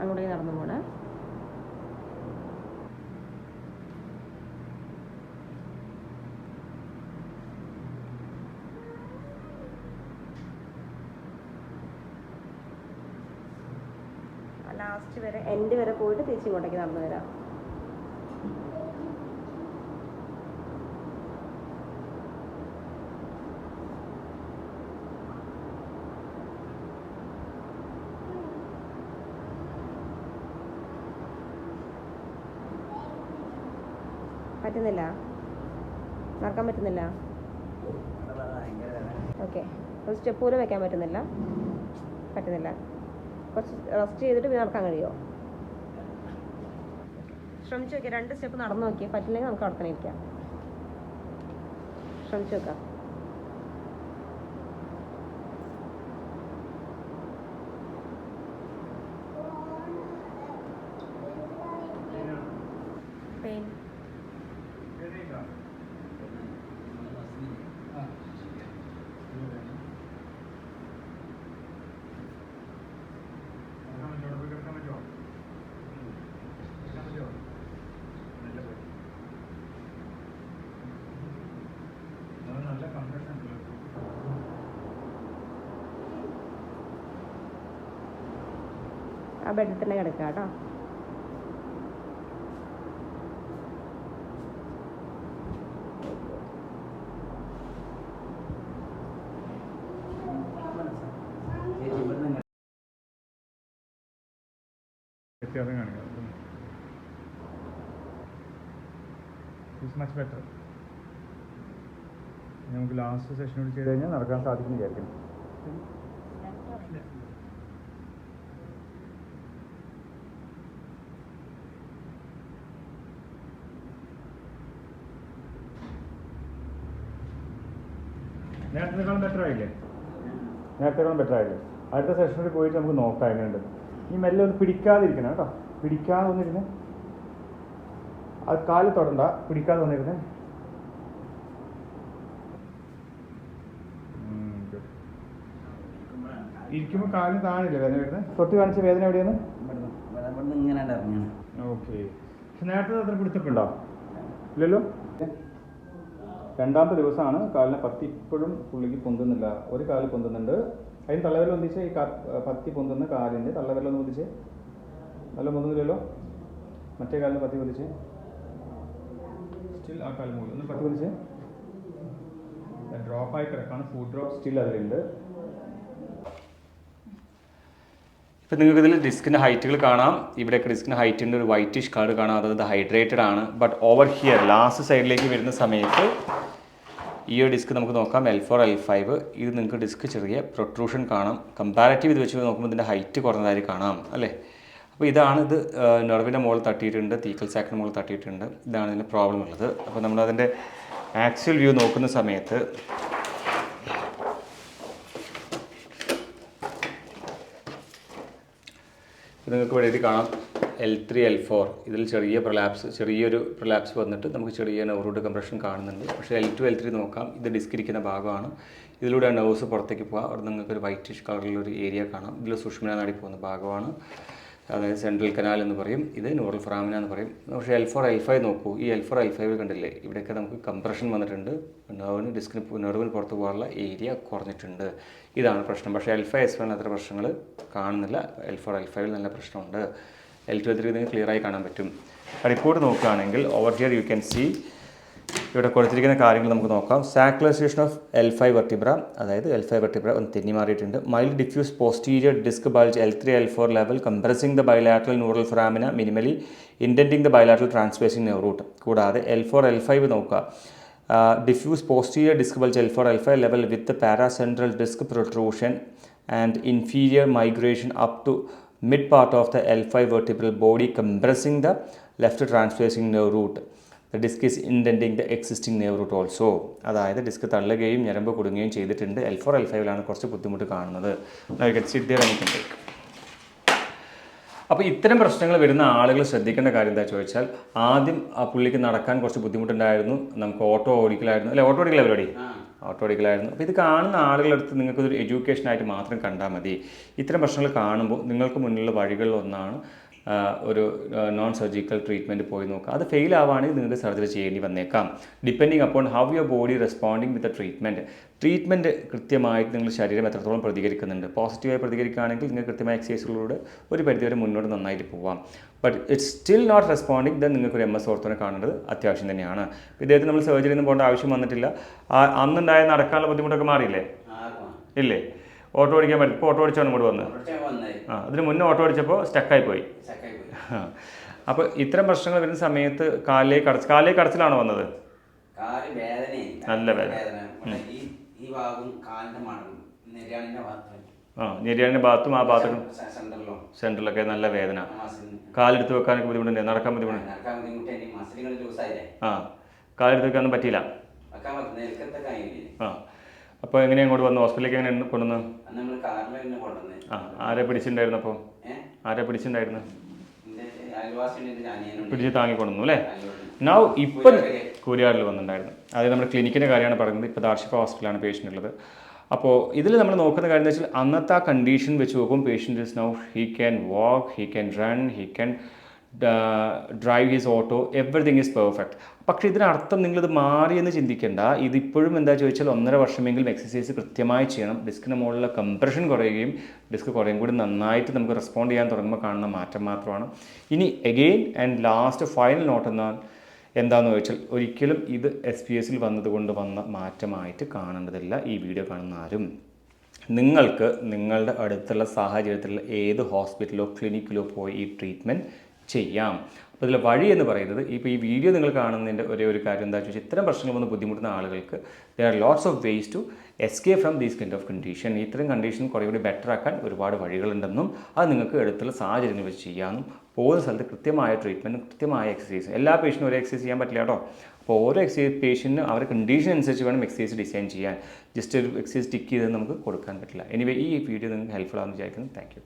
അങ്ങോട്ടേക്ക് നടന്നു പോണേ. ലാസ്റ്റ് വരെ എൻഡ് വരെ പോയിട്ട് തിരിച്ച് ഇങ്ങോട്ടേക്ക് നടന്നു വരാം. പറ്റുന്നില്ല. നടക്കാൻ പറ്റുന്നില്ല. ഓക്കെ ഒരു സ്റ്റെപ്പ് പോലും വെക്കാൻ പറ്റുന്നില്ല. പറ്റുന്നില്ല. കുറച്ച് റെസ്റ്റ് ചെയ്തിട്ട് പിന്നെ നടക്കാൻ കഴിയുമോ? ശ്രമിച്ചു നോക്കിയാൽ രണ്ട് സ്റ്റെപ്പ് നടന്നു നോക്കിയാൽ പറ്റില്ലെങ്കിൽ നമുക്ക് അവിടെ തന്നെ ഇരിക്കാം. ശ്രമിച്ചു നോക്കാം. പെയിൻ ആ ബെഡിൽ തന്നെ കിടക്കുക കേട്ടോ വ്യത്യാസം മച്ച് ബെറ്റർ നമുക്ക് ലാസ്റ്റ് സെഷനോട് ചെയ്ത് കഴിഞ്ഞാൽ നടക്കാൻ സാധിക്കും വിചാരിക്കുന്നു. നേരത്തേക്കാളും ബെറ്റർ ആയില്ലേ? നേരത്തേക്കാളും ബെറ്റർ ആയില്ലേ? അടുത്ത സെഷനിൽ പോയിട്ട് നമുക്ക് നോക്കാം എങ്ങനെയുണ്ട്. ഈ മെല്ലെ ഒന്ന് പിടിക്കാതിരിക്കണം കേട്ടോ. പിടിക്കാതെ വന്നിരുന്നേ. അത് കാൽ തൊടണ്ട. പിടിക്കാതെ വന്നിരുന്നേ. ഇരിക്കുമ്പോൾ കാലിന് താഴെയല്ലേ വേദന വരുന്നത് തൊട്ട് കാണിച്ച വേദന എവിടെയാണ്? ഓക്കെ പക്ഷെ നേരത്തെ അത്ര പിടുത്തപ്പുണ്ടോ ഇല്ലല്ലോ? രണ്ടാമത്തെ ദിവസമാണ് കാലിനെ പത്തി ഇപ്പോഴും പുള്ളിക്ക് പൊന്തുന്നില്ല. ഒരു കാൽ പൊന്തുന്നുണ്ട്. അതിന് തള്ളവിരൽ ഒന്നിച്ച് ഈ കാ- പത്തി പൊന്തുന്ന കാലിന്റെ തള്ളവിരൽ ഒന്ന് പൊതിച്ച് നല്ല പൊന്തുന്നില്ലല്ലോ? മറ്റേ കാലിന് പത്തി പൊതിച്ച് സ്റ്റിൽ ആ കാലം മൂടി. ഒന്ന് പത്തി പൊതിച്ച് ഡ്രോപ്പ് ആയി കിടക്കാണ്. ഫുഡ് ഡ്രോപ്പ് സ്റ്റിൽ അതിലുണ്ട്. ഇപ്പം നിങ്ങൾക്ക് ഇതിൽ ഡിസ്കിന്റെ ഹൈറ്റുകൾ കാണാം. ഇവിടെയൊക്കെ ഡിസ്കിന്റെ ഹൈറ്റിന്റെ ഒരു വൈറ്റിഷ് കളർ കാണാം. അതായത് ഹൈഡ്രേറ്റഡ് ആണ്. ബട്ട് ഓവർ ഹിയർ ലാസ്റ്റ് സൈഡിലേക്ക് വരുന്ന സമയത്ത് ഈ ഒരു ഡിസ്ക് നമുക്ക് നോക്കാം. എൽ ഫോർ എൽ ഫൈവ് ഇത് നിങ്ങൾക്ക് ഡിസ്ക് ചെറിയ പ്രൊട്രൂഷൻ കാണാം. കമ്പാരറ്റീവ് ഇത് വെച്ച് നോക്കുമ്പോൾ ഇതിന്റെ ഹൈറ്റ് കുറഞ്ഞതായി കാണാം അല്ലേ? അപ്പോൾ ഇതാണ് ഇത് നെർവിന്റെ മുകളിൽ തട്ടിയിട്ടുണ്ട് തീക്കൽ സാക്കിന് മുകളിൽ തട്ടിയിട്ടുണ്ട്. ഇതാണ് ഇതിന്റെ പ്രോബ്ലം ഉള്ളത്. അപ്പോൾ നമ്മൾ നമ്മളതിന്റെ ആക്ച്വൽ വ്യൂ നോക്കുന്ന സമയത്ത് നിങ്ങൾക്ക് വേണ്ടിയിട്ട് കാണാം. എൽ ത്രീ എൽ ഫോർ ഇതിൽ ചെറിയ പ്രലാപ്സ് ചെറിയൊരു പ്രലാപ്സ് വന്നിട്ട് നമുക്ക് ചെറിയ നെവറൂട്ട് കംപ്രഷൻ കാണുന്നുണ്ട്. പക്ഷേ എൽ ടു എൽ ത്രീ നോക്കാം. ഇത് ഡിസ്ക് ഇരിക്കുന്ന ഭാഗമാണ്. ഇതിലൂടെ നെർവ്സ് പുറത്തേക്ക് പോകാം അവിടെ നിങ്ങൾക്ക് ഒരു വൈറ്റിഷ് കളറിലൊരു ഏരിയ കാണാം. ഇതിൽ സുഷ്മന നാടി പോകുന്ന ഭാഗമാണ്. അതായത് സെൻട്രൽ കനാൽ എന്ന് പറയും. ഇത് ന്യൂറൽ ഫ്രാമിന എന്ന് പറയും. പക്ഷേ എൽ ഫോർ എൽ ഫൈവ് നോക്കൂ. ഈ എൽ ഫോർ എൽ ഫൈവ് കണ്ടില്ലേ? ഇവിടെയൊക്കെ നമുക്ക് കംപ്രഷൻ വന്നിട്ടുണ്ട്. നെർവിന് ഡിസ്കിന് നെർവിന് പുറത്ത് പോകാനുള്ള ഏരിയ കുറഞ്ഞിട്ടുണ്ട്. ഇതാണ് പ്രശ്നം. പക്ഷേ എൽ ഫൈവ് എസ് വൺ അത്ര പ്രശ്നങ്ങൾ കാണുന്നില്ല. എൽ ഫോർ എൽ ഫൈവിൽ നല്ല പ്രശ്നമുണ്ട്. എൽ ടു എൽ ത്രീ നിങ്ങൾക്ക് ക്ലിയർ ആയി കാണാൻ പറ്റും. റിപ്പോർട്ട് നോക്കുകയാണെങ്കിൽ over here you can see ഇവിടെ കൊടുത്തിരിക്കുന്ന കാര്യങ്ങൾ നമുക്ക് നോക്കാം. Sacralization of L five vertebra അതായത് എൽ ഫൈവ് വെർട്ടിബ്ര ഒന്ന് തിന്നി മാറിയിട്ടുണ്ട്. Mild diffuse posterior disc bulge L three L four level compressing the bilateral neural foramina minimally indenting the bilateral traversing nerve root കൂടാതെ എൽ ഫോർ എൽ ഫൈവ് നോക്കുക. Diffuse posterior disc bulge L four L five level with paracentral disc protrusion and inferior migration up to mid part of the L5 vertebral body compressing the left transversing nerve root. The disc is indenting the existing nerve root also. അതായത് disc തള്ളുകയും ഞരമ്പ് കുടുങ്ങുകയും ചെയ്തിട്ടുണ്ട്. L four L ഫൈവിലാണ് കുറച്ച് ബുദ്ധിമുട്ട് കാണുന്നത്. അപ്പോൾ ഇത്തരം പ്രശ്നങ്ങൾ വരുന്ന ആളുകൾ ശ്രദ്ധിക്കേണ്ട കാര്യം എന്താ ചോദിച്ചാൽ ആദ്യം ആ പുള്ളിക്ക് നടക്കാൻ കുറച്ച് ബുദ്ധിമുട്ടുണ്ടായിരുന്നു. നമുക്ക് ഓട്ടോ ഓടിക്കലായിരുന്നു അല്ലെ ഓട്ടോ ഓടിക്കല പരിപാടി ഓട്ടോഡിക്കലായിരുന്നു അപ്പോൾ ഇത് കാണുന്ന ആളുകളുടെ അടുത്ത് നിങ്ങൾക്കൊരു എഡ്യൂക്കേഷനായിട്ട് മാത്രം കണ്ടാൽ മതി. ഇത്തരം പ്രശ്നങ്ങൾ കാണുമ്പോൾ നിങ്ങൾക്ക് മുന്നിലുള്ള ആ, ഒരു നോൺ സർജിക്കൽ ട്രീറ്റ്മെന്റ് പോയി നോക്കുക അത് ഫെയിൽ ആവുകയാണെങ്കിൽ നിങ്ങൾക്ക് സർജറി ചെയ്യേണ്ടി വന്നേക്കാം. Depending upon how your body responding with the treatment treatment കൃത്യമായിട്ട് നിങ്ങൾ ശരീരം എത്രത്തോളം പ്രതികരിക്കുന്നുണ്ട്. പോസിറ്റീവായി പ്രതികരിക്കുകയാണെങ്കിൽ നിങ്ങൾ കൃത്യമായ എക്സസൈസുകളിലൂടെ ഒരു പരിധിവരെ മുന്നോട്ട് നന്നായിട്ട് പോവാം. But it's still not responding then നിങ്ങൾക്ക് ഒരു എം എസ് ഓർത്തോനെ കാണേണ്ടത് അത്യാവശ്യം തന്നെയാണ്. ഇദ്ദേഹത്തിന് നമ്മൾ സർജറി ഒന്നും പോകേണ്ട ആവശ്യം വന്നിട്ടില്ല. അന്നുണ്ടായ നടക്കാനുള്ള ബുദ്ധിമുട്ടൊക്കെ മാറിയില്ലേ? ഇല്ലേ? ഓട്ടോ ഓടിക്കാൻ പറ്റും ഇപ്പോൾ ഓട്ടോ ഓടിച്ചാണ് ഇങ്ങോട്ട് വന്നത് ആ അതിന് മുന്നേ ഓട്ടോ ഓടിച്ചപ്പോൾ സ്റ്റക്കായി പോയി. അപ്പോൾ ഇത്തരം പ്രശ്നങ്ങൾ വരുന്ന സമയത്ത് കാലിലേക്ക് കടച്ച് കാലിലേക്ക് കടച്ചിലാണോ വന്നത്? നല്ല വേദന. ആ ഞെരിയാണിന്റെ ഭാഗത്തും ആ ഭാഗത്തും സെന്ററിലൊക്കെ നല്ല വേദന. കാലെടുത്ത് വെക്കാനൊക്കെ ബുദ്ധിമുട്ടുണ്ട് നടക്കാൻ ബുദ്ധിമുട്ടുണ്ട്. ആ കാലെടുത്ത് വെക്കാനൊന്നും പറ്റിയില്ല. ആ അപ്പോൾ എങ്ങനെ അങ്ങോട്ട് വന്നു? ഹോസ്പിറ്റലിലേക്ക് എങ്ങനെ കൊണ്ടുവന്ന്? നമ്മൾ കാറിൽ തന്നെ കൊണ്ടുവന്ന്. ആ ആരെ പിടിച്ചിട്ടുണ്ടായിരുന്നു അപ്പോൾ ആരെ പിടിച്ചിട്ടുണ്ടായിരുന്നു എന്റെ താങ്ങി പിടിച്ച് താങ്ങിക്കൊണ്ടുവന്നു അല്ലേ. നൗ ഇപ്പം കൂരിയാറിൽ വന്നിട്ടുണ്ടായിരുന്നു അതായത് നമ്മുടെ ക്ലിനിക്കിന്റെ കാര്യമാണ് പറയുന്നത്. ഇപ്പോൾ ദാർഷിക ഹോസ്പിറ്റലാണ് പേഷ്യന്റ് ഉള്ളത് അപ്പോൾ ഇതിൽ നമ്മൾ നോക്കുന്ന കാര്യം എന്ന് വെച്ചാൽ അന്നത്തെ ആ കണ്ടീഷൻ വെച്ച് നോക്കും patient is now he can walk he can run he can drive his auto everything is perfect പക്ഷേ ഇതിനർത്ഥം നിങ്ങളിത് മാറിയെന്ന് ചിന്തിക്കേണ്ട. ഇതിപ്പോഴും എന്താ ചോദിച്ചാൽ ഒന്നര വർഷമെങ്കിലും എക്സസൈസ് കൃത്യമായി ചെയ്യണം. ഡിസ്കിന് മുകളിലുള്ള കംപ്രഷൻ കുറയുകയും ഡിസ്ക് കുറയും കൂടി നന്നായിട്ട് നമുക്ക് റെസ്പോണ്ട് ചെയ്യാൻ തുടങ്ങുമ്പോൾ കാണുന്ന മാറ്റം മാത്രമാണ്. ഇനി again and last final note എന്നാൽ എന്താണെന്ന് ചോദിച്ചാൽ ഒരിക്കലും ഇത് എസ് പി എസിൽ വന്നതുകൊണ്ട് വന്ന മാറ്റമായിട്ട് കാണേണ്ടതില്ല ഈ വീഡിയോ കാണുന്ന ആരും. നിങ്ങൾക്ക് നിങ്ങളുടെ അടുത്തുള്ള സാഹചര്യത്തിലുള്ള ഏത് ഹോസ്പിറ്റലോ ക്ലിനിക്കിലോ പോയി ഈ ട്രീറ്റ്മെന്റ് ചെയ്യാം. അപ്പോൾ ഇതിൽ വഴി എന്ന് പറയുന്നത് ഇപ്പോൾ ഈ വീഡിയോ നിങ്ങൾ കാണുന്നതിന്റെ ഒരേ ഒരു കാര്യം എന്താ വെച്ചാൽ ഇത്തരം പ്രശ്നങ്ങൾ വന്ന് ബുദ്ധിമുട്ടുന്ന ആളുകൾക്ക് there are lots of ways to escape from these kind of condition ഇത്തരം കണ്ടീഷൻ കുറേ കൂടി ബെറ്റർ ആക്കാൻ ഒരുപാട് വഴികളുണ്ടെന്നും അത് നിങ്ങൾക്ക് എടുത്തുള്ള സാഹചര്യങ്ങൾ വെച്ച് ചെയ്യാമെന്നും പോകുന്ന സ്ഥലത്ത് കൃത്യമായ ട്രീറ്റ്മെന്റും കൃത്യമായ എക്സസൈസ് എല്ലാ പേഷ്യന്റും ഒരേ എക്സസൈസ് ചെയ്യാൻ പറ്റില്ല കേട്ടോ. അപ്പോൾ ഓരോ എക്സസൈസ് പേഷ്യന്റിനും അവരുടെ കണ്ടീഷൻ അനുസരിച്ച് വേണം എക്സസൈസ് ഡിസൈൻ ചെയ്യാൻ. ജസ്റ്റ് ഒരു എക്സസൈസ് ടിക്ക് ചെയ്ത് നമുക്ക് കൊടുക്കാൻ പറ്റില്ല. എനിവേ ഈ വീഡിയോ നിങ്ങൾക്ക് ഹെൽപ്ഫുൾ ആണെന്ന് വിചാരിക്കുന്നു. താങ്ക്